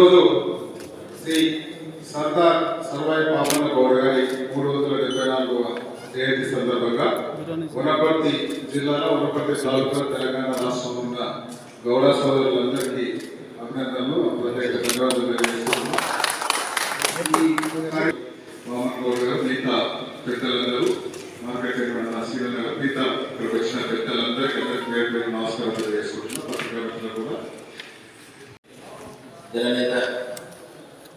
ఈరోజు శ్రీ సర్దార్ సర్వాయి పాపన్న గౌడ గారి మూడు వందల డెబ్బై నాలుగవ జయంతి సందర్భంగా వనపర్తి జిల్లాలో వనపర్తి తాలూకా తెలంగాణ రాష్ట్రంలో ఉన్న గౌడ సోదరులందరికీ అభినందనలు ప్రత్యేక ధన్యవాదాలు తెలియజేస్తున్నాను మోహన్ గౌడ్ గారు మిగతా పెద్దలందరూ మార్కెట్ శ్రీవల్ గారు మిగతా ఇక్కడికి వచ్చిన పెద్దలందరికీ అందరికీ నమస్కారం తెలియజేసుకుంటున్నాం. జననేత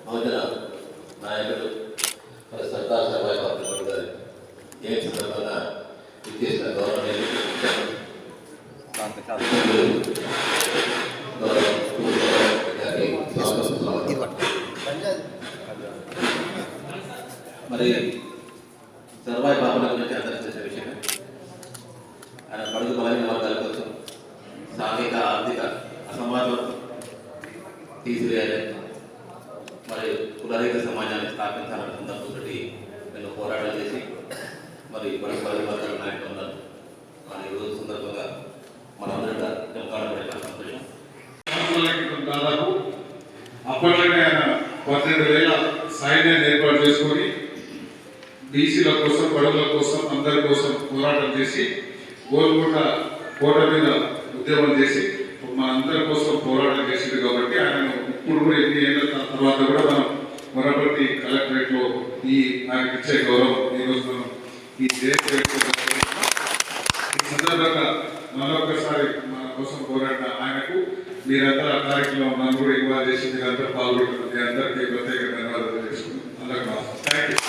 బహుజన నాయకుడు మరి సర్దార్ సభాయ్ పాత్ర గారు ఏ సందర్భంగా విచ్చేసిన గౌరవనీయులు మరి సర్వాయి బాబుల గురించి అందరికీ చేసే విషయమే ఆయన పడుగు బలహీన వర్గాల కోసం సాంఘిక ఆర్థిక అసమాజం తీసివేయాలి. మరి కులరహిత సమాజాన్ని స్థాపించాలనే సందర్భంతో నేను పోరాటం చేసి మరి బడి పది వర్గాల నాయకులు ఉన్నారు మరి ఈరోజు సందర్భంగా మనందరం జమకాడబడే సంతోషం. దాదాపు అప్పట్లోనే ఆయన పన్నెండు వేల సైన్యాన్ని ఏర్పాటు చేసుకొని బీసీల కోసం బడుగుల కోసం అందరి కోసం పోరాటం చేసి గోల్కొండ కోట మీద ఉద్యమం చేసి మనందరి తర్వాత కూడా మనం మొరపల్లి కలెక్టరేట్లో ఈ ఆయనకి ఇచ్చే గౌరవం ఈరోజు మనం ఈ దేశ సందర్భంగా మరొకసారి మన కోసం పోరాడిన ఆయనకు మీరంతా కార్యక్రమం నన్ను కూడా ఇన్వాల్వ్ చేసి మీరంతా పాల్గొంటున్నది అందరికీ ప్రత్యేక ధన్యవాదాలు చేసుకుంటున్నాను అందరికీ థ్యాంక్ యూ